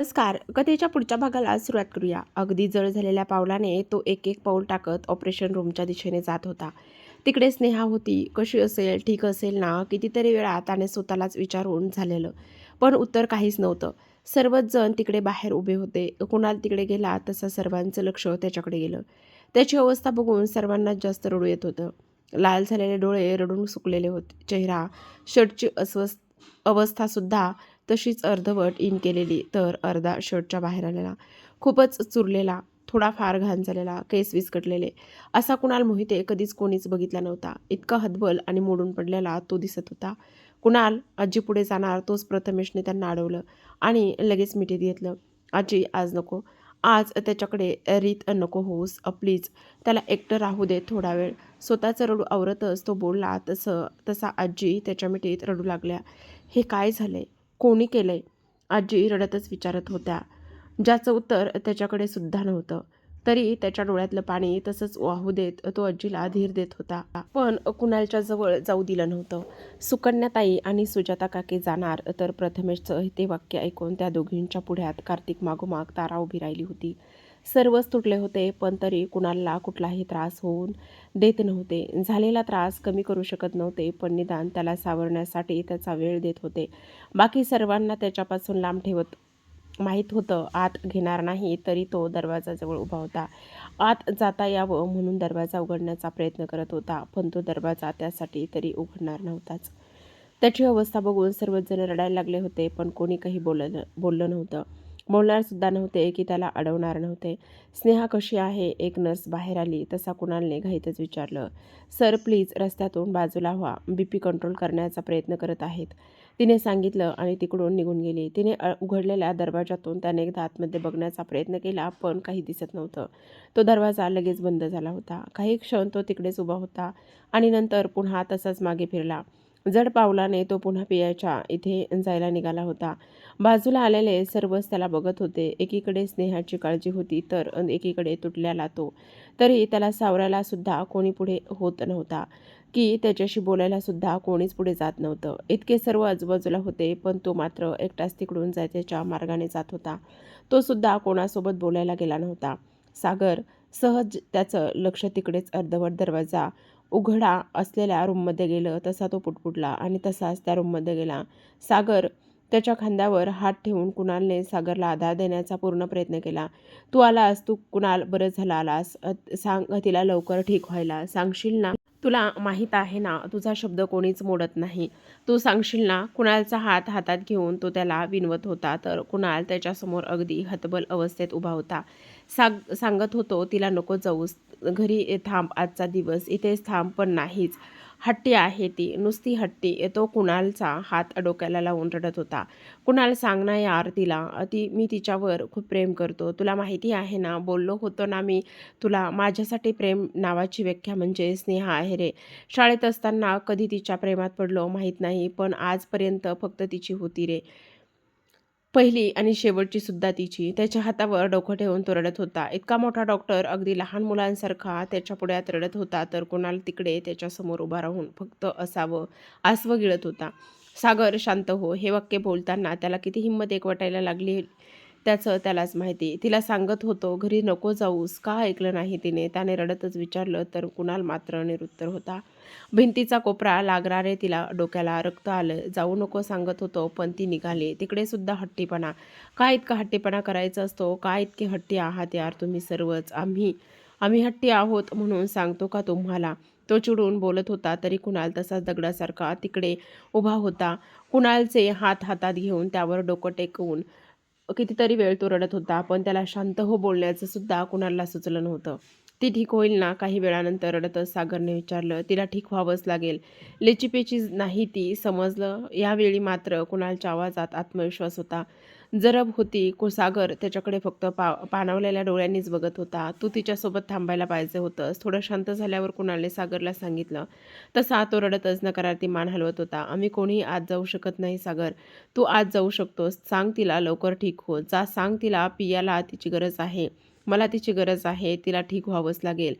नमस्कार. कथेच्या पुढच्या भागाला सुरुवात करूया? अगदी जळ झालेल्या पावलाने तो एक एक पाऊल टाकत ऑपरेशन रूमच्या दिशेने जात होता. तिकडे स्नेहा होती. कशी असेल ठीक असेल ना? कितीतरी वेळा त्याने स्वतःलाच विचारून झालेलं. पण उत्तर काहीच नव्हतं. सर्वच जण तिकडे बाहेर उभे होते. कुणाल तिकडे गेला तसं सर्वांचं लक्ष त्याच्याकडे गेलं. त्याची अवस्था बघून सर्वांनाच जास्त रडू येत होतं. लाल झालेले डोळे रडून सुकलेले होते. चेहरा शर्टची अस्वस्थ अवस्थासुद्धा तशीच अर्धवट इन केलेली तर अर्धा शर्टच्या बाहेर आलेला. खूपच चुरलेला थोडाफार घाण झालेला केस विस्कटलेले. असा कुणाल मोहिते कधीच कोणीच बघितला नव्हता. इतका हतबल आणि मोडून पडलेला तो दिसत होता. कुणाल आजी पुढे जाणार तोच प्रथमेशने त्यांना अडवलं आणि लगेच मिठीत घेतलं. आजी आज नको. आज त्याच्याकडे रीत नको होऊस प्लीज. त्याला एकटं राहू दे थोडा वेळ. स्वतःचं रडू आवरतच तो बोलला तसं तसा आजी त्याच्या मिठीत रडू लागल्या. हे काय झालंय? कोणी केलं आहे आजी रडतच विचारत होत्या. ज्याचं उत्तर त्याच्याकडे सुद्धा नव्हतं. तरी त्याच्या डोळ्यातलं पाणी तसंच वाहू देत तो आजीला धीर देत होता. पण कुणालच्या जवळ जाऊ दिलं नव्हतं. सुकन्याताई आणि सुजाता काकी जाणार तर प्रथमेशचं ते वाक्य ऐकून त्या दोघींच्या पुढ्यात कार्तिक मागोमाग तारा उभी राहिली होती. सर्वच तुटले होते पण तरी कुणाला कुठलाही त्रास होऊन देत नव्हते. झालेला त्रास कमी करू शकत नव्हते पण निदान त्याला सावरण्यासाठी त्याचा वेळ देत होते. बाकी सर्वांना त्याच्यापासून लांब ठेवत माहीत होतं आत घेणार नाही तरी तो दरवाजाजवळ उभा होता. आत जाता यावं म्हणून दरवाजा उघडण्याचा प्रयत्न करत होता पण तो दरवाजा त्यासाठी तरी उघडणार नव्हताच. त्याची अवस्था बघून सर्वजण रडायला लागले होते पण कोणी काही बोललं बोललं नव्हतं. बोलणारसुद्धा नव्हते की त्याला अडवणार नव्हते. स्नेहा कशी आहे? एक नर्स बाहेर आली तसा कुणालने घाईतच विचारलं. सर प्लीज रस्त्यातून बाजूला व्हा. बी पी कंट्रोल करण्याचा प्रयत्न करत आहेत. तिने सांगितलं आणि तिकडून निघून गेली. तिने उघडलेल्या दरवाजातून त्याने एकदा आतमध्ये बघण्याचा प्रयत्न केला पण काही दिसत नव्हतं. तो दरवाजा लगेच बंद झाला होता. काही क्षण तो तिकडेच उभा होता आणि नंतर पुन्हा तसाच मागे फिरला. जड पावलाने तो पुन्हा पियाच्या इथे जायला निघाला होता. बाजूला आलेले सर्वच त्याला बघत होते. एकीकडे स्नेहाची काळजी होती तर एकीकडे तुटल्याला तो. तरी त्याला सावरायला सुद्धा कोणी पुढे होत नव्हता. की त्याच्याशी बोलायला सुद्धा कोणीच पुढे जात नव्हतं. इतके सर्व आजूबाजूला होते पण तो मात्र एकटाच तिकडून जायच्या मार्गाने जात होता. तो सुद्धा कोणासोबत बोलायला गेला नव्हता. सागर सहज त्याचं लक्ष तिकडेच अर्धवट दरवाजा उघडा असलेल्या रूममध्ये गेलं तसा तो पुटपुटला आणि तसाच त्या रूममध्ये गेला. सागर त्याच्या खांद्यावर हात ठेवून कुणालने सागरला आधार देण्याचा पूर्ण प्रयत्न केला. तू आलास तू कुणाल बरं झाला आलास? सांग तिला लवकर ठीक व्हायला. सांगशील ना? तुला माहीत आहे ना तुझा शब्द कोणीच मोडत नाही. तू सांगशील ना कुणालचा हात हातात घेऊन तो त्याला विनवत होता तर कुणाल त्याच्यासमोर अगदी हतबल अवस्थेत उभा होता. सांग सांगत होतो तिला नको जाऊस घरी थांब आजचा दिवस इथेच थांब पण नाहीच. हट्टी आहे ती नुसती हट्टी तो कुणालचा हात डोक्याला लावून रडत होता. कुणाल सांग ना यार तिला ती मी तिच्यावर खूप प्रेम करतो. तुला माहिती आहे ना बोललो होतो ना मी तुला माझ्यासाठी प्रेम नावाची व्याख्या म्हणजे स्नेहा आहे रे. शाळेत असताना कधी तिच्या प्रेमात पडलो माहीत नाही पण आजपर्यंत फक्त तिची होती रे. पहिली आणि शेवटची सुद्धा तिची. त्याच्या हातावर डोकं ठेवून तो रडत होता. इतका मोठा डॉक्टर अगदी लहान मुलांसारखा त्याच्या पुढ्यात रडत होता तर कुणाल तिकडे त्याच्यासमोर उभा राहून फक्त असावं आसवं गिळत होता. सागर शांत हो हे वाक्य बोलताना त्याला किती हिंमत एकवटायला लागली. त्याचं त्यालाच माहिती. तिला सांगत होतो घरी नको जाऊस का ऐकलं नाही तिने? त्याने रडतच विचारलं तर कुणाल मात्र निरुत्तर होता. भिंतीचा कोपरा लागणारे तिला डोक्याला रक्त आलं. जाऊ नको सांगत होतो पण ती निघाली. तिकडे सुद्धा हट्टीपणा. काय इतका हट्टीपणा करायचा असतो? काय इतके हट्टी आहात यार तुम्ही सर्वच? आम्ही आम्ही हट्टी आहोत म्हणून सांगतो का तुम्हाला? तो चिडून बोलत होता तरी कुणाल तसाच दगडासारखा तिकडे उभा होता. कुणालचे हात हातात घेऊन त्यावर डोकं टेकवून कितीतरी वेळ तो रडत होता. पण त्याला शांत हो बोलण्याचं सुद्धा कुणाला सुचलं नव्हतं. ती ठीक होईल ना? काही वेळानंतर रडतच सागरने विचारलं तिला ठीक व्हावंच लागेल. लेचीपेची नाही ती समजलं? यावेळी मात्र कुणालच्या आवाजात आत्मविश्वास होता. जरब होती को सागर त्याच्याकडे फक्त पा पाणावलेल्या डोळ्यांनीच बघत होता. तू तिच्यासोबत थांबायला पाहिजे होतंस थोडं शांत झाल्यावर कुणालने सागरला सांगितलं. तसा तो रडतच नकारार्थी मान हलवत होता. आम्ही कोणीही आज जाऊ शकत नाही सागर. तू आज जाऊ शकतोस. सांग तिला लवकर ठीक हो. जा सांग तिला पियाला तिची गरज आहे. मला तिची गरज आहे तिला ठीक व्हावंच लागेल.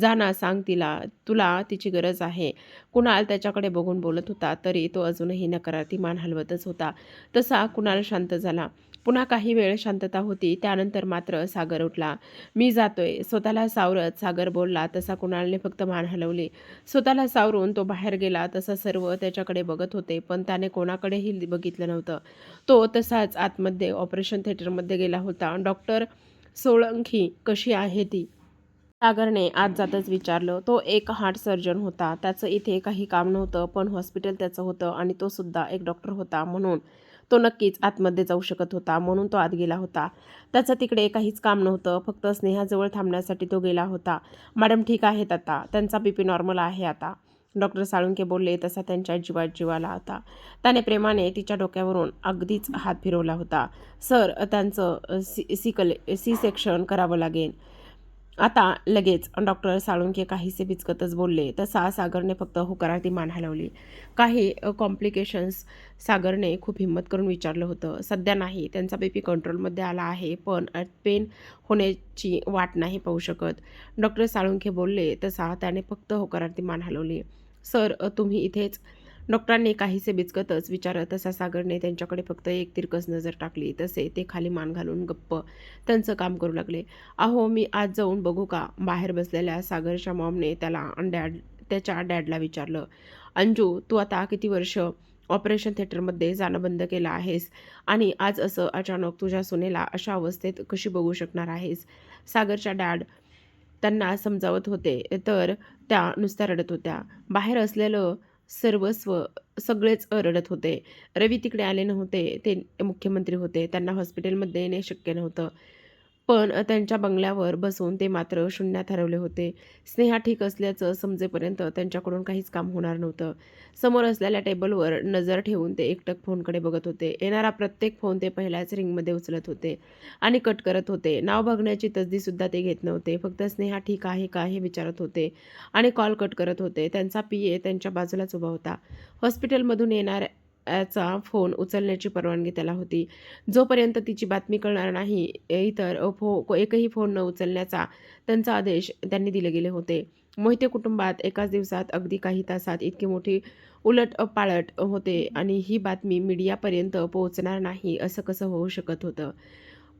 जा ना सांग तिला तुला तिची गरज आहे. कुणाल त्याच्याकडे बघून बोलत होता तरी तो अजूनही नकारार्थी मान हलवतच होता. तसा कुणाल शांत झाला. पुन्हा काही वेळ शांतता होती त्यानंतर मात्र सागर उठला. मी जातोय. स्वतःला सावरत सागर बोलला तसा कुणालने फक्त मान हलवली. स्वतःला सावरून तो बाहेर गेला तसा सर्व त्याच्याकडे बघत होते पण त्याने कोणाकडेही बघितलं नव्हतं. तो तसाच आतमध्ये ऑपरेशन थिएटरमध्ये गेला होता. डॉक्टर सोळंकी कशी आहे ती? सागरने आत जातच विचारलं. तो एक हार्ट सर्जन होता. त्याचं इथे काही काम नव्हतं पण हॉस्पिटल त्याचं होतं आणि तो सुद्धा एक डॉक्टर होता म्हणून तो नक्कीच आतमध्ये जाऊ शकत होता म्हणून तो आत गेला होता. त्याचं तिकडे काहीच काम नव्हतं. फक्त स्नेहाजवळ थांबण्यासाठी तो गेला होता. मॅडम ठीक आहेत आता. त्यांचा बी पी नॉर्मल आहे आता. डॉक्टर साळुंके बोलले तसा त्यांच्या जीवात जीवाला होता त्याने प्रेमाने तिच्या डोक्यावरून अगदीच हात फिरवला होता. सर त्यांचं सी सिकल सी सेक्शन करावं लागेल. आता लगेच डॉक्टर साळुंके काहीसे बिचकतच बोलले. तसा सागरने फक्त होकारार्थी मान हलवली. काही कॉम्प्लिकेशन्स सागरने खूप हिंमत करून विचारलं होतं. सध्या नाही त्यांचा बी पी कंट्रोलमध्ये आला आहे पण पेन होण्याची वाट नाही पाहू शकत. डॉक्टर साळुंखे बोलले तसा. त्याने फक्त होकारार्थी मान हलवली. सर तुम्ही इथेच. डॉक्टरांनी काहीसे बिचकतच विचारत तसा सागरने त्यांच्याकडे फक्त एक तिरकस नजर टाकली तसे ते खाली मान घालून गप्प त्यांचं काम करू लागले. अहो मी आज जाऊन बघू का? बाहेर बसलेल्या सागरच्या मॉमने त्याला डॅड त्याच्या डॅडला विचारलं. अंजू तू आता किती वर्ष ऑपरेशन थिएटरमध्ये जाणं बंद केलं आहेस आणि आज असं अचानक तुझ्या सुनेला अशा अवस्थेत कशी बघू शकणार आहेस? सागरच्या डॅड त्यांना समजावत होते. तर त्या नुसत्या रडत होत्या. बाहेर असलेलं सर्वस्व सगळेच रडत होते. रवी तिकडे आले नव्हते. ते मुख्यमंत्री होते. त्यांना हॉस्पिटलमध्ये येणे शक्य नव्हतं. पण त्यांच्या बंगल्यावर बसून ते मात्र शून्यात हरवले होते. स्नेहा ठीक असल्याचं समजेपर्यंत त्यांच्याकडून काहीच काम होणार नव्हतं. समोर असलेल्या टेबलवर नजर ठेवून ते एकटक फोनकडे बघत होते. येणारा प्रत्येक फोन ते पहिल्याच रिंगमध्ये उचलत होते आणि कट करत होते. नाव बघण्याची तसदीसुद्धा ते घेत नव्हते. फक्त स्नेहा ठीक आहे का हे विचारत होते आणि कॉल कट करत होते. त्यांचा पी ए त्यांच्या बाजूलाच उभा होता. हॉस्पिटलमधून येणाऱ्या चा फोन उचलण्याची परवानगी त्याला होती. जोपर्यंत तिची बातमी कळणार नाही इतर फो एकही फोन न उचलण्याचा त्यांचा आदेश त्यांनी दिले गेले होते. मोहिते कुटुंबात एकाच दिवसात अगदी काही तासात इतकी मोठी उलट पाळट होते आणि ही बातमी मीडियापर्यंत पोहोचणार नाही असं कसं होऊ शकत होतं?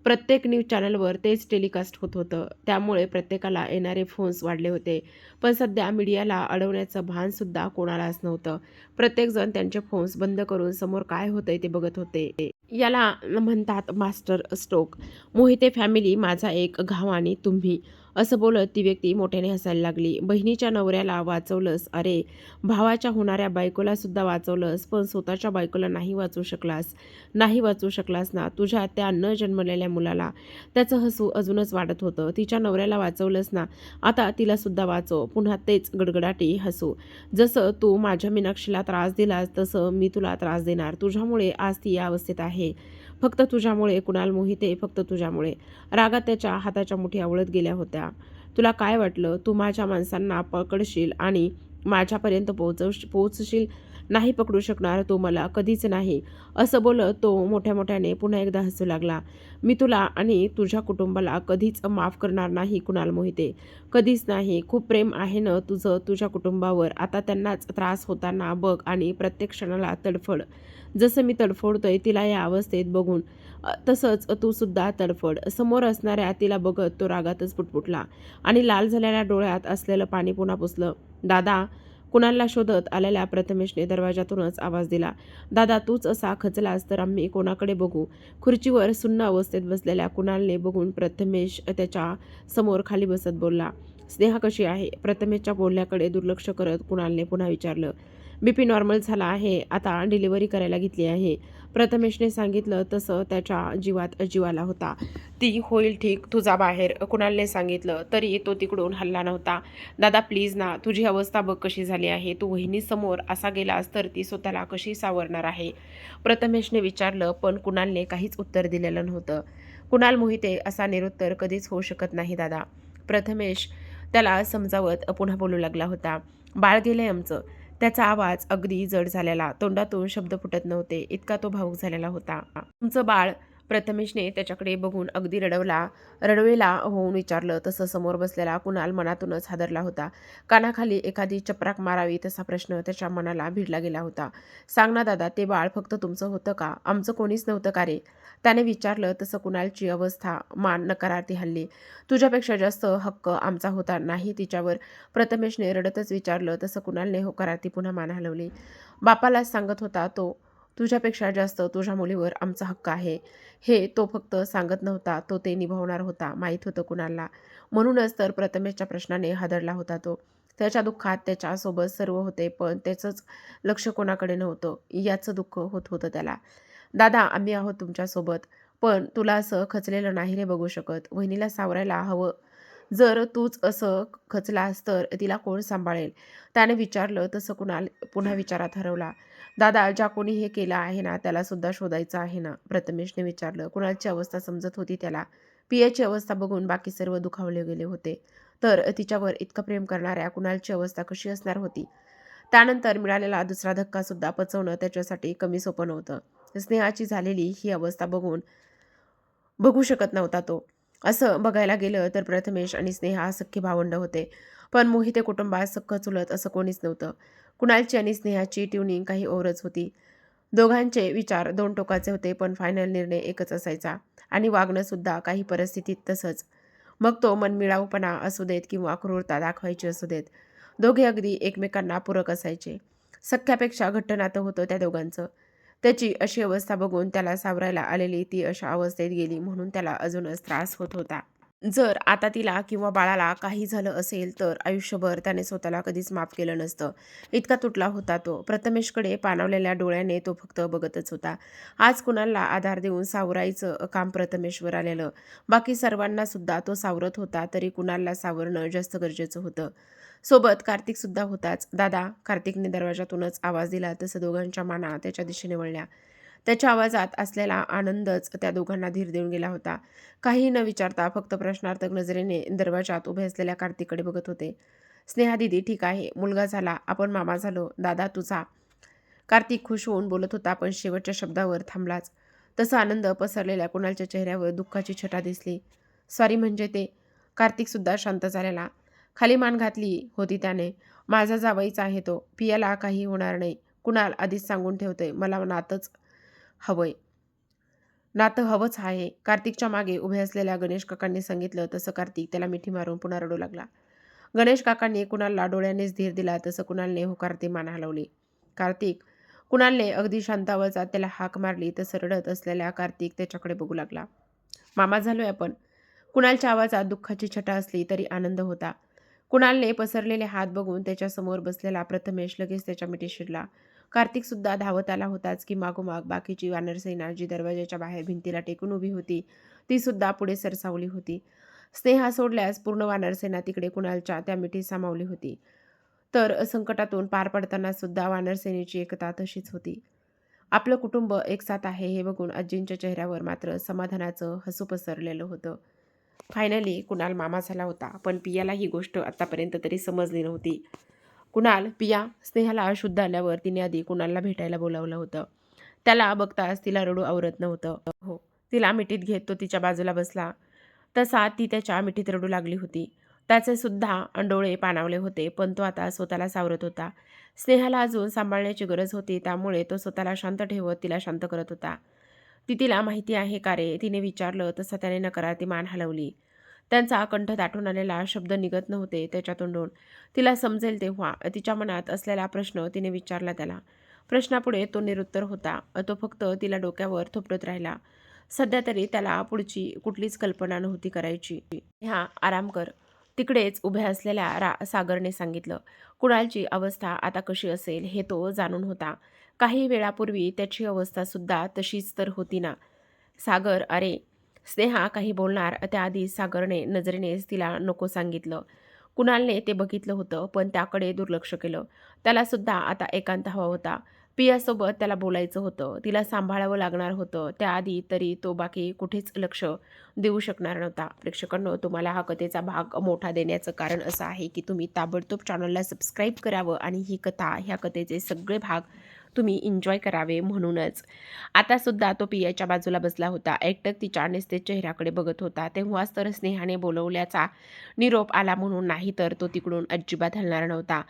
प्रत्येक न्यूज चॅनलवर तेच टेलिकास्ट होत होतं. त्यामुळे प्रत्येकाला येणारे फोन्स वाढले होते. पण सध्या मीडियाला अडवण्याचं भानसुद्धा कोणालाच नव्हतं. प्रत्येकजण त्यांचे फोन्स बंद करून समोर काय होतंय ते बघत होते. याला म्हणतात मास्टर स्ट्रोक. मोहिते फॅमिली माझा एक घाव आणि तुम्ही. असं बोलत ती व्यक्ती मोठ्याने हसायला लागली. बहिणीच्या नवऱ्याला वाचवलंस? अरे भावाच्या होणाऱ्या बायकोला सुद्धा वाचवलंस पण स्वतःच्या बायकोला नाही वाचवू शकलास. नाही वाचवू शकलास ना? तुझ्या त्या न जन्मलेल्या मुलाला. त्याचं हसू अजूनच वाढत होतं. तिच्या नवऱ्याला वाचवलंस ना? आता तिला सुद्धा वाचव. पुन्हा तेच गडगडाटी हसू. जसं तू माझ्या मीनाक्षीला त्रास दिलास तसं मी तुला त्रास देणार. तुझ्यामुळे आज ती या अवस्थेत आहे. फक्त तुझ्यामुळे कुणाल मोहिते फक्त तुझ्यामुळे. रागात त्याच्या हाताच्या मुठी आवळत गेल्या होत्या. तुला काय वाटलं? तू माझ्या माणसांना पकडशील आणि माझ्यापर्यंत पोहोचव पोहोचशील नाही पकडू शकणार तो मला कधीच नाही. असं बोलत तो मोठ्या मोठ्याने पुन्हा एकदा हसू लागला. मी तुला आणि तुझ्या कुटुंबाला कधीच माफ करणार नाही कुणाल मोहिते. कधीच नाही. खूप प्रेम आहे ना तुझं तुझ्या कुटुंबावर. आता त्यांनाच त्रास होताना बघ आणि प्रत्येक क्षणाला तडफड. जसं मी तडफोडतोय तिला या अवस्थेत बघून तसंच तू सुद्धा तडफड. समोर असणाऱ्या तिला बघत तो रागातच पुटपुटला आणि लाल झालेल्या डोळ्यात असलेलं पाणी पुन्हा पुसलं. दादा कुणाला शोधत आलेल्या प्रथमेशने दरवाजातूनच आवाज दिला. दादा तूच असा खचलास तर आम्ही कोणाकडे बघू? खुर्चीवर सुन्न अवस्थेत बसलेल्या कुणालने बघून प्रथमेश त्याच्यासमोर खाली बसत बोलला. स्नेहा कशी आहे? प्रथमेशच्या बोलण्याकडे दुर्लक्ष करत कुणालने पुन्हा विचारलं. बी पी नॉर्मल झाला आहे आता डिलिव्हरी करायला घेतली आहे. प्रथमेशने सांगितलं तसं त्याच्या जीवात जीवाला होता. ती होईल ठीक तुझा बाहेर. कुणालने सांगितलं तरी तो तिकडून हल्ला नव्हता. दादा प्लीज ना तुझी अवस्था बघ कशी झाली आहे. तू वहिनीसमोर असा गेलास तर ती स्वतःला कशी सावरणार आहे? प्रथमेशने विचारलं पण कुणालने काहीच उत्तर दिलेलं नव्हतं. कुणाल मोहिते असा निरुत्तर कधीच होऊ शकत नाही दादा. प्रथमेश त्याला समजावत पुन्हा बोलू लागला होता. बाळ गेले आमचं. त्याचा आवाज अगदी जड झालेला. तोंडातून शब्द फुटत नव्हते. इतका तो भाऊक झालेला होता. तुमचं बाळ प्रथमेशने त्याच्याकडे बघून अगदी रडवला रडवेला होऊन विचारलं तसं समोर बसलेला कुणाल मनातूनच हादरला होता. कानाखाली एखादी चपराक मारावी तसा प्रश्न त्याच्या मनाला भिडला गेला होता. सांग ना दादा ते बाळ फक्त तुमचं होतं का? आमचं कोणीच नव्हतं का रे? त्याने विचारलं तसं कुणालची अवस्था मान नकारार्थी हल्ली. तुझ्यापेक्षा जास्त हक्क आमचा होता नाही तिच्यावर. प्रथमेशने रडतच विचारलं तसं कुणालने होकारार्थी पुन्हा मान हलवली? बापालाच सांगत होता तो. तुझ्यापेक्षा जास्त तुझ्या मुलीवर आमचा हक्क आहे. हे तो फक्त सांगत नव्हता तो ते निभावणार होता माहीत होतं कुणाला. म्हणूनच तर प्रथमेशच्या प्रश्नाने हादरला होता तो. त्याच्या दुःखात त्याच्यासोबत सर्व होते पण त्याचंच लक्ष कोणाकडे नव्हतं. याचं दुःख होत होतं त्याला. दादा आम्ही आहोत तुमच्यासोबत पण तुला असं खचलेलं नाही रे बघू शकत. वहिनीला सावरायला हवं. जर तूच असं खचलास तर तिला कोण सांभाळेल? त्याने विचारलं तसं कुणाल पुन्हा विचारात हरवला. दादा ज्या कोणी हे केलं आहे ना त्याला सुद्धा शोधायचं आहे ना? प्रथमेशने विचारलं. कुणालची अवस्था समजत होती त्याला? पियाची अवस्था बघून बाकी सर्व दुखावले गेले होते. तर तिच्यावर इतकं प्रेम करणाऱ्या कुणालची अवस्था कशी असणार होती? त्यानंतर मिळालेला दुसरा धक्का सुद्धा पचवणं त्याच्यासाठी कमी सोपं नव्हतं. स्नेहाची झालेली ही अवस्था बघून बघू शकत नव्हता तो. असं बघायला गेलं तर प्रथमेश आणि स्नेहा सख्खी भावंड होते. पण मोहिते कुटुंबात सख्ख चुलत असं कोणीच नव्हतं. कुणालची आणि स्नेहाची ट्युनिंग काही ओरच होती. दोघांचे विचार दोन टोकाचे होते पण फायनल निर्णय एकच असायचा. आणि वागणंसुद्धा काही परिस्थितीत तसंच. मग तो मनमिळाऊपणा असू देत किंवा क्रूरता दाखवायची असू देत दोघे अगदी एकमेकांना पूरक असायचे. सख्यापेक्षा घट्ट नातं होतं त्या दोघांचं. त्याची अशी अवस्था बघून त्याला सावरायला आलेली ती अशा अवस्थेत गेली म्हणून त्याला अजूनच त्रास होत होता. जर आता तिला किंवा बाळाला काही झालं असेल तर आयुष्यभर त्याने स्वतःला कधीच माफ केलं नसतं. इतका तुटला होता तो. प्रथमेशकडे पाणवलेल्या डोळ्याने तो फक्त बघतच होता. आज कुणाला आधार देऊन सावरायचं काम प्रथमेशवर आलेलं? बाकी सर्वांना सुद्धा तो सावरत होता तरी कुणाला सावरणं जास्त गरजेचं होतं? सोबत कार्तिकसुद्धा होताच. दादा कार्तिकने दरवाजातूनच आवाज दिला. तसं दोघांच्या माना त्याच्या दिशेने वळल्या. त्याच्या आवाजात असलेला आनंदच त्या दोघांना धीर देऊन गेला होता. काही न विचारता फक्त प्रश्नार्थक नजरेने दरवाजात उभे असलेल्या कार्तिककडे बघत होते. स्नेहा दिदी ठीक आहे. मुलगा झाला. आपण मामा झालो. दादा तुझा. कार्तिक खुश होऊन बोलत होता पण शेवटच्या शब्दावर थांबलाच. तसा आनंद पसरलेल्या कुणालच्या चेहऱ्यावर दुःखाची छटा दिसली. सॉरी म्हणजे ते. कार्तिकसुद्धा शांत झालेला. खाली मान घातली होती त्याने. माझा जावईचा आहे तो. पियाला काही होणार नाही. कुणाल आधीच सांगून ठेवतोय. मला नातंच हवंय. नातं हवंच आहे. कार्तिकच्या मागे उभे असलेल्या गणेश काकांनी सांगितलं तसं कार्तिक त्याला मिठी मारून पुन्हा रडू लागला. गणेश काकांनी कुणालला डोळ्यानेच धीर दिला तसं कुणालने होकारते मान हलवली. कार्तिक कुणालने अगदी शांत त्याला हाक मारली तसं रडत असलेल्या कार्तिक त्याच्याकडे बघू लागला. मामा झालोय आपण. कुणालच्या आवाजात दुःखाची छटा असली तरी आनंद होता. कुणालने पसरलेले हात बघून त्याच्यासमोर बसलेला प्रथमेश लगेच त्याच्या मिठी शिरला. कार्तिकसुद्धा धावत आला होताच की मागोमाग बाकीची वानरसेना जी दरवाजाच्या बाहेर भिंतीला टेकून उभी होती ती सुद्धा पुढे सरसावली होती. स्नेहा सोडल्यास पूर्ण वानरसेना तिकडे कुणालच्या त्या मिठी सामावली होती. तर संकटातून पार पडताना सुद्धा वानरसेनेची एकता तशीच होती. आपलं कुटुंब एकसाथ आहे हे बघून आजींच्या चेहऱ्यावर मात्र समाधानाचं हसू पसरलेलं होतं. फायनली कुणाल मामा झाला होता पण पियाला ही गोष्ट आत्तापर्यंत तरी समजली नव्हती. कुणाल पिया स्नेहाला शुद्ध आल्यावर तिने आधी कुणालला भेटायला बोलावलं होतं. त्याला बघताच तिला रडू आवरत नव्हतं. हो तिला मिठीत घेत तो तिच्या बाजूला बसला. तसा ती त्याच्या मिठीत रडू लागली होती. त्याचे सुद्धा अंडोळे पाणावले होते पण तो आता स्वतःला सावरत होता. स्नेहाला अजून सांभाळण्याची गरज होती त्यामुळे तो स्वतःला शांत ठेवत तिला शांत करत होता. ती तिला माहिती आहे का रे? तिने विचारलं तसं त्याने नकारार्थी मान हलवली. त्यांचा कंठ दाटून आलेला शब्द निघत नव्हते त्याच्या तोंडून तिला समजेल तेव्हा तिच्या मनात असलेला प्रश्न तिने विचारला त्याला. प्रश्नापुढे तो निरुत्तर होता. तो फक्त तिला डोक्यावर थोपटत राहिला. सध्या तरी त्याला पुढची कुठलीच कल्पना नव्हती करायची. ह्या आराम कर. तिकडेच उभ्या असलेल्या रा सागरने सांगितलं. कुणालची अवस्था आता कशी असेल हे तो जाणून होता. काही वेळापूर्वी त्याची अवस्थासुद्धा तशीच तर होती ना. सागर अरे स्नेहा काही बोलणार त्याआधी सागरने नजरेनेच तिला नको सांगितलं. कुणालने ते बघितलं होतं पण त्याकडे दुर्लक्ष केलं. त्यालासुद्धा आता एकांत हवा होता. पियासोबत त्याला बोलायचं होतं. तिला सांभाळावं लागणार होतं. त्याआधी तरी तो बाकी कुठेच लक्ष देऊ शकणार नव्हता. प्रेक्षकांनो तुम्हाला हा कथेचा भाग मोठा देण्याचं कारण असं आहे की तुम्ही ताबडतोब चॅनलला सबस्क्राईब करावं आणि ही कथा ह्या कथेचे सगळे भाग तुम्ही एन्जॉय करावे म्हणूनच. आता सुद्धा तो पियाच्या बाजूला बसला होता. एकटक तिच्या निस्ते चेहऱ्याकडे बघत होता. तेव्हाच तर स्नेहाने बोलवल्याचा निरोप आला म्हणून नाही तर तो तिकडून अजिबात हलणार नव्हता.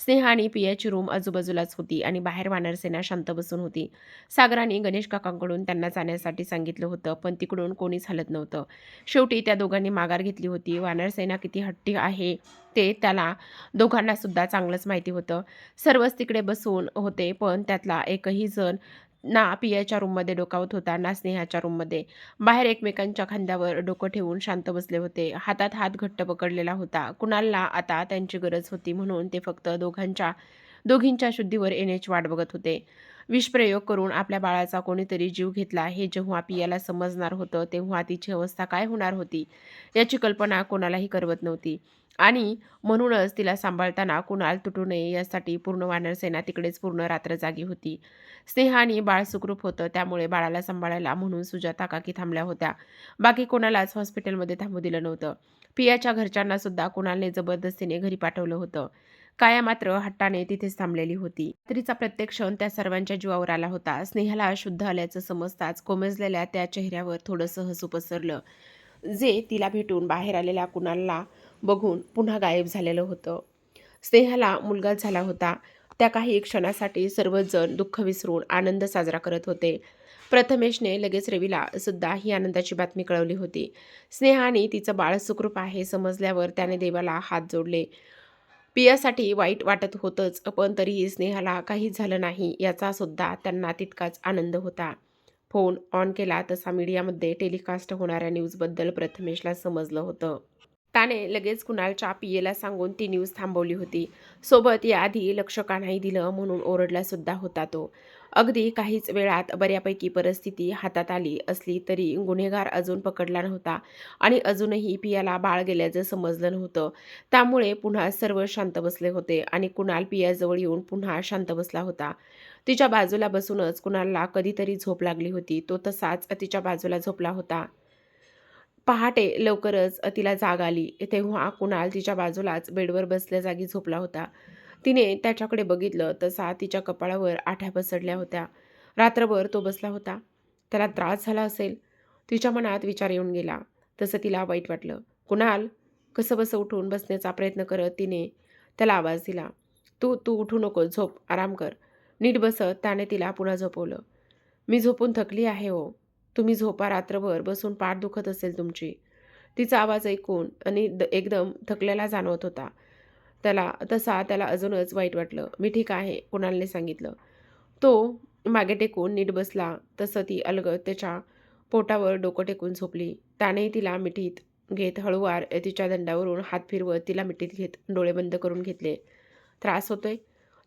स्नेहा आणि पियाची रूम आजूबाजूलाच होती आणि बाहेर वानरसेना शांत बसून होती. सागराने गणेश काकांकडून त्यांना जाण्यासाठी सांगितलं होतं पण तिकडून कोणीच हलत नव्हतं. शेवटी त्या दोघांनी माघार घेतली होती. वानरसेना किती हट्टी आहे ते त्याला दोघांना सुद्धा चांगलंच माहिती होतं. सर्वच तिकडे बसून होते पण त्यातला एकही जण ना पियाच्या रूममध्ये डोकावत होता ना स्नेहाच्या रूममध्ये. बाहेर एकमेकांच्या खांद्यावर डोकं ठेवून शांत बसले होते. हातात हात घट्ट पकडलेला होता. कुणालला आता त्यांची गरज होती म्हणून ते फक्त दोघांच्या दोघींच्या शुद्धीवर येण्याची वाट बघत होते. विषप्रयोग करून आपल्या बाळाचा कोणीतरी जीव घेतला हे जेव्हा पियाला समजणार होतं तेव्हा तिची अवस्था काय होणार होती याची कल्पना कोणालाही करवत नव्हती. आणि म्हणूनच तिला सांभाळताना कुणाल तुटू नये यासाठी पूर्ण वानरसेना तिकडेच पूर्ण रात्र जागी होती. स्नेहाने बाळ सुखरूप होतं त्यामुळे बाळाला सांभाळायला म्हणून सुजाता काकी थांबल्या होत्या. बाकी कोणालाच हॉस्पिटलमध्ये थांबू दिलं नव्हतं. पियाच्या घरच्यांना सुद्धा कुणालने जबरदस्तीने घरी पाठवलं होतं. काया मात्र हट्टाने तिथेच थांबलेली होती. रात्रीचा प्रत्येक क्षण त्या सर्वांच्या जीवावर आला होता. स्नेहाला शुद्ध आल्याचं समजताच कोमेजलेल्या त्या चेहऱ्यावर थोडंसं हसू पसरलं. जे तिला भेटून बाहेर आलेल्या कुणाला बघून पुन्हा गायब झालेलं होतं. स्नेहाला मुलगा झाला होता. त्या काही क्षणासाठी सर्वच जण दुःख विसरून आनंद साजरा करत होते. प्रथमेशने लगेच रवीला सुद्धा ही आनंदाची बातमी कळवली होती. स्नेहाने तिचं बाळ सुखरूप आहे समजल्यावर त्याने देवाला हात जोडले. पियासाठी वाईट वाटत होतंच पण तरीही स्नेहाला काहीच झालं नाही याचा सुद्धा त्यांना तितकाच आनंद होता. फोन ऑन केला तसा मीडियामध्ये टेलिकास्ट होणाऱ्या न्यूजबद्दल प्रथमेशला समजलं होतं. त्याने लगेच कुणालच्या पियेला सांगून ती न्यूज थांबवली होती. सोबत याआधी लक्ष का नाही दिलं म्हणून ओरडला सुद्धा होता तो. अगदी काहीच वेळात बऱ्यापैकी परिस्थिती हातात आली असली तरी गुन्हेगार अजून पकडला नव्हता आणि अजूनही पियाला बाळ गेल्याचं समजलं नव्हतं. त्यामुळे पुन्हा सर्व शांत बसले होते आणि कुणाल पियाजवळ येऊन पुन्हा शांत बसला होता. तिच्या बाजूला बसूनच कुणालला कधीतरी झोप लागली होती. तो तसाच तिच्या बाजूला झोपला होता. पहाटे लवकरच तिला जाग आली. तेव्हा कुणाल तिच्या बाजूलाच बेडवर बसल्या जागी झोपला होता. तिने त्याच्याकडे बघितलं तसा तिच्या कपाळावर आठ्या पसरल्या होत्या. रात्रभर तो बसला होता. त्याला त्रास झाला असेल. तिच्या मनात विचार येऊन गेला. तसं तिला वाईट वाटलं. कुणाल? कसं बसं उठून बसण्याचा प्रयत्न करत तिने त्याला आवाज दिला. तू तू उठू नको. झोप. आराम कर. नीट बसत त्याने तिला पुन्हा झोपवलं. मी झोपून थकली आहे हो. तुम्ही झोपा. रात्रभर बसून पाठ दुखत असेल तुमची. तिचा आवाज ऐकून आणि द एकदम थकलेला जाणवत होता. त्याला तसा त्याला अजूनच वाईट वाटलं. मी ठीक आहे कुणालने सांगितलं. तो मागे टेकून नीट बसला. तसं ती अलगद त्याच्या पोटावर डोकं टेकून झोपली. त्याने तिला मिठीत घेत हळूवार तिच्या दंडावरून हात फिरवत तिला मिठीत घेत डोळे बंद करून घेतले. त्रास होतोय?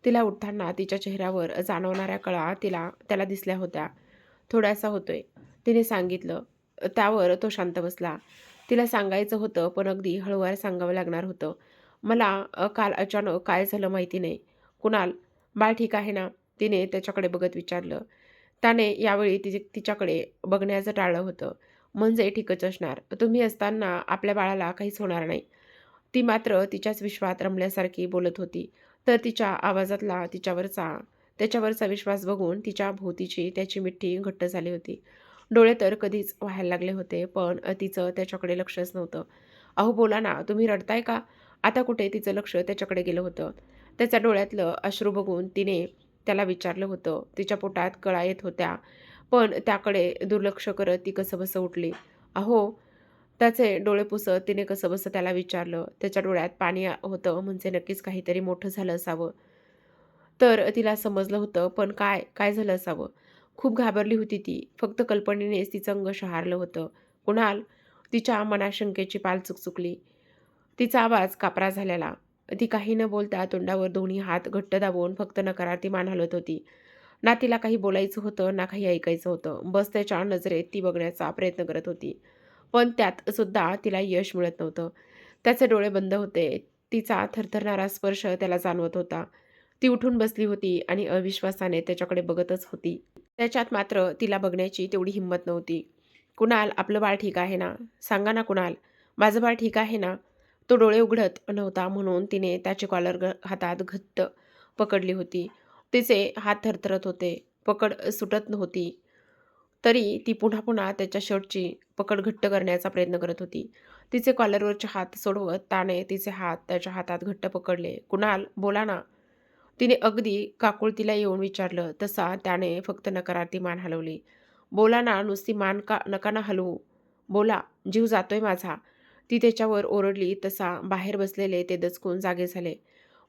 तिला उठताना तिच्या चेहऱ्यावर जाणवणाऱ्या कळा तिला त्याला दिसल्या होत्या. थोडासा होतोय. तिने सांगितलं. त्यावर तो शांत बसला. तिला सांगायचं होतं पण अगदी हळूवार सांगावं लागणार होतं. मला काल अचानक काय झालं माहिती नाही. कुणाल बाळ ठीक आहे ना? तिने त्याच्याकडे बघत विचारलं. त्याने यावेळी तिचे तिच्याकडे बघण्याचं टाळलं होतं. म्हणजे ठीकच असणार. तुम्ही असताना आपल्या बाळाला काहीच होणार नाही. ती मात्र तिच्याच विश्वात रमल्यासारखी बोलत होती. तर तिच्या आवाजातला तिच्यावरचा त्याच्यावरचा विश्वास बघून तिच्या भोवतीची त्याची मिठी घट्ट झाली होती. डोळे तर कधीच व्हायला लागले होते पण तिचं त्याच्याकडे लक्षच नव्हतं. अहो बोला ना तुम्ही रडताय का? आता कुठे तिचं लक्ष त्याच्याकडे गेलं होतं. त्याच्या डोळ्यातलं अश्रू बघून तिने त्याला विचारलं होतं. तिच्या पोटात कळा येत होत्या. पण त्याकडे दुर्लक्ष करत ती कसं बसं उठली. अहो त्याचे डोळे पुसत तिने कसं बसं त्याला विचारलं. त्याच्या डोळ्यात पाणी होतं म्हणजे नक्कीच काहीतरी मोठं झालं असावं. तर तिला समजलं होतं पण काय काय झालं असावं? खूप घाबरली होती ती. फक्त कल्पनेनेच तिचं अंग शहारलं होतं. कुणाल तिच्या मनाशंकेची पाल चुकचुकली. तिचा आवाज कापरा झालेला. ती काही न बोलता तोंडावर दोन्ही हात घट्ट दाबून फक्त नकारार्थी मान हलत होती. ना तिला काही बोलायचं होतं ना काही ऐकायचं होतं. बस त्याच्या नजरेत ती बघण्याचा प्रयत्न करत होती. पण त्यात सुद्धा तिला यश मिळत नव्हतं. त्याचे डोळे बंद होते. तिचा थरथरणारा स्पर्श त्याला जाणवत होता. ती उठून बसली होती आणि अविश्वासाने त्याच्याकडे बघतच होती. त्याच्यात मात्र तिला बघण्याची तेवढी हिंमत नव्हती. कुणाल आपलं बाळ ठीक आहे ना? सांगा ना कुणाल. माझं बाळ ठीक आहे ना? तो डोळे उघडत नव्हता म्हणून तिने त्याची कॉलर ग हातात घट्ट पकडली होती. तिचे हात थरथरत होते. पकड सुटत नव्हती. तरी ती पुन्हा पुन्हा त्याच्या शर्टची पकड घट्ट करण्याचा प्रयत्न करत होती. तिचे कॉलरवरचे हात सोडवत त्याने तिचे हात त्याच्या हातात घट्ट पकडले. कुणाल बोला ना. तिने अगदी काकुळतीला येऊन विचारलं. तसा त्याने फक्त नकारार्थी मान हलवली. बोला ना नुसती मान का नका ना हलवू. बोला जीव जातोय माझा. ती त्याच्यावर ओरडली तसा बाहेर बसलेले ते दचकून जागे झाले.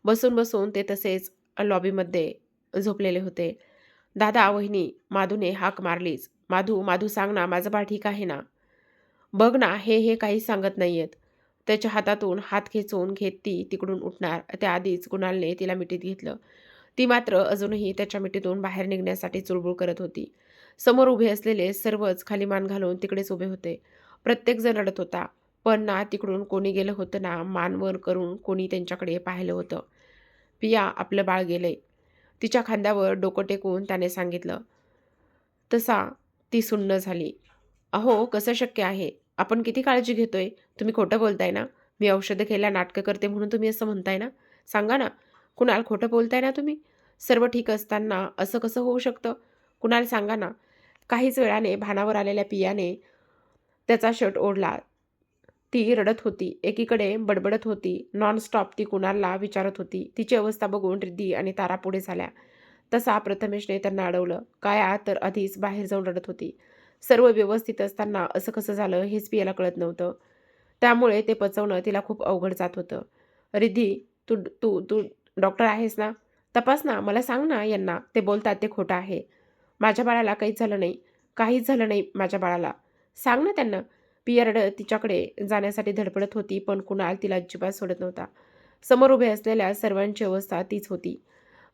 बसून बसून ते तसेच लॉबीमध्ये झोपलेले होते. दादा वहिनी माधूने हाक मारलीच. माधू माधू सांग ना माझं बा ठीक आहे ना? बघ ना हे हे काही सांगत नाही आहेत त्याच्या हातातून हात खेचून घेत ती तिकडून उठणार. त्याआधीच कुणालने तिला मिठीत घेतलं. ती मात्र अजूनही त्याच्या मिठीतून बाहेर निघण्यासाठी चुळबुळ करत होती. समोर उभे असलेले सर्वच खाली मान घालून तिकडेच उभे होते. प्रत्येकजण रडत होता. पण ना तिकडून कोणी गेलं होतं ना मानवर करून कोणी त्यांच्याकडे पाहिलं होतं. पिया आपलं बाळ गेलंय. तिच्या खांद्यावर डोकं टेकून त्याने सांगितलं तसा ती सुन्न झाली. अहो कसं शक्य आहे? आपण किती काळजी घेतोय? तुम्ही खोटं बोलताय ना? मी औषधं घ्यायला नाटकं करते म्हणून तुम्ही असं म्हणताय ना? सांगा ना कुणाल खोटं बोलताय ना तुम्ही? सर्व ठीक असताना असं कसं होऊ शकतं? कुणाल सांगा ना? काहीच वेळाने भानावर आलेल्या पियाने त्याचा शर्ट ओढला. ती रडत होती. एकीकडे बडबडत होती. नॉनस्टॉप ती कुणालला विचारत होती. तिची अवस्था बघून रिद्धी आणि तारा पुढे झाल्या. तसा प्रथमेशने त्यांना अडवलं. काया तर आधीच बाहेर जाऊन रडत होती. सर्व व्यवस्थित असताना असं कसं झालं हेच पियाला कळत नव्हतं. त्यामुळे ते पचवणं तिला खूप अवघड जात होतं. रिद्धी तू तू तू डॉक्टर आहेस ना? तपास ना मला सांग ना यांना. ते बोलतात ते खोटं आहे. माझ्या बाळाला काहीच झालं नाही. काहीच झालं नाही माझ्या बाळाला. सांग ना त्यांना. पियर्ड तिच्याकडे जाण्यासाठी धडपडत होती पण कुणाल तिला अजिबात सोडत नव्हता. समोर उभे असलेल्या सर्वांची अवस्था तीच होती.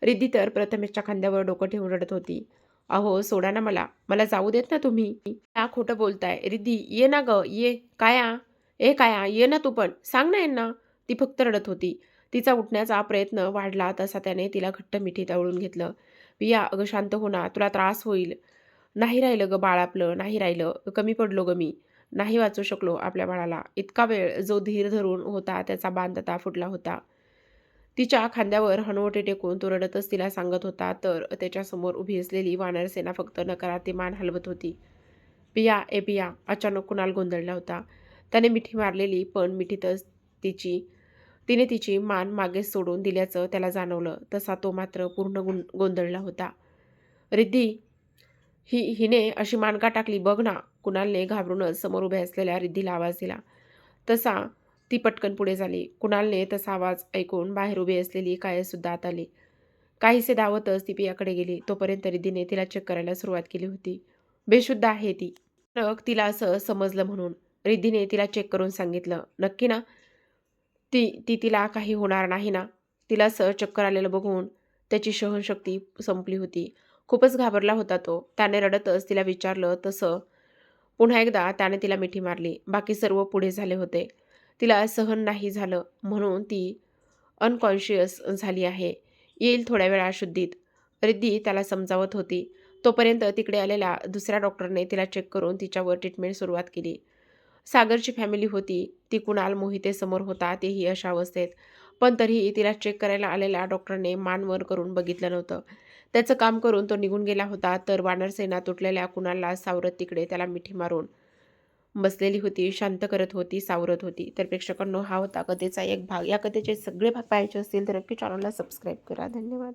रिद्धी तर प्रथमेशच्या खांद्यावर डोकं ठेवून रडत होती. अहो सोडा ना मला. मला जाऊ देत ना तुम्ही. का खोटं बोलताय? रिद्धी ये ना ग. ये. काया? ए काया? ये ना तू पण. सांग ना यांना. ती फक्त रडत होती. तिचा उठण्याचा प्रयत्न वाढला तसा त्याने तिला घट्ट मिठीत आवळून घेतलं. पिया अगं शांत हो ना. तुला त्रास होईल. नाही राहिलं ग बाळ आपलं. नाही राहिलं. कमी पडलो ग मी. नाही वाचू शकलो आपल्या बाळाला. इतका वेळ जो धीर धरून होता त्याचा बांध आता फुटला होता. तिच्या खांद्यावर हनुवटे टेकून तो रडतच तिला सांगत होता तर त्याच्यासमोर उभी असलेली वानरसेना फक्त नकारार्थी मान हलवत होती. पिया ए पिया अचानक कुणाल गोंधळला होता. त्याने मिठी मारलेली पण मिठीतच तिची तिने तिची मान मागे सोडून दिल्याचं त्याला जाणवलं. तसा तो मात्र पूर्ण गुं गोंधळला होता. रिद्धी ही हिने अशी मानका टाकली बघ ना. कुणालने घाबरूनच समोर उभ्या असलेल्या रिद्धीला आवाज दिला. तसा ती पटकन पुढे झाली. कुणालने तसा आवाज ऐकून बाहेर उभी असलेली कायसुद्धा आत आली काहीसे धावतच ती पियाकडे गेली. तोपर्यंत रिद्धीने तिला चेक करायला सुरुवात केली होती. बेशुद्ध आहे ती. मग तिला असं समजलं म्हणून. रिद्धीने तिला चेक करून सांगितलं. नक्की ना? ती ती तिला काही होणार नाही ना? तिला असं चक्कर आलेलं बघून त्याची सहनशक्ती संपली होती. खूपच घाबरला होता तो. त्याने रडतच तिला विचारलं तसं पुन्हा एकदा त्याने तिला मिठी मारली. बाकी सर्व पुढे झाले होते. तिला सहन नाही झालं म्हणून ती अनकॉन्शियस झाली आहे. येईल थोड्या वेळा शुद्धीत. रिद्धी त्याला समजावत होती. तोपर्यंत तिकडे आलेल्या दुसऱ्या डॉक्टरने तिला चेक करून तिच्यावर ट्रीटमेंट सुरुवात केली. सागरची फॅमिली होती. ती कुणाल मोहितेसमोर होता तेही अशा अवस्थेत. पण तरीही तिला चेक करायला आलेल्या डॉक्टरने मान वर करून बघितलं नव्हतं. त्याचं काम करून तो निघून गेला होता. तर वानरसेना तुटलेल्या कुणाला सावरत तिकडे त्याला मिठी मारून बसलेली होती शांत करत होती सावरत होती. तर प्रेक्षकांनो हा होता कथेचा एक भाग. या कथेचे सगळे भाग पाहायचे असतील तर नक्की चॅनलला सबस्क्राईब करा. धन्यवाद.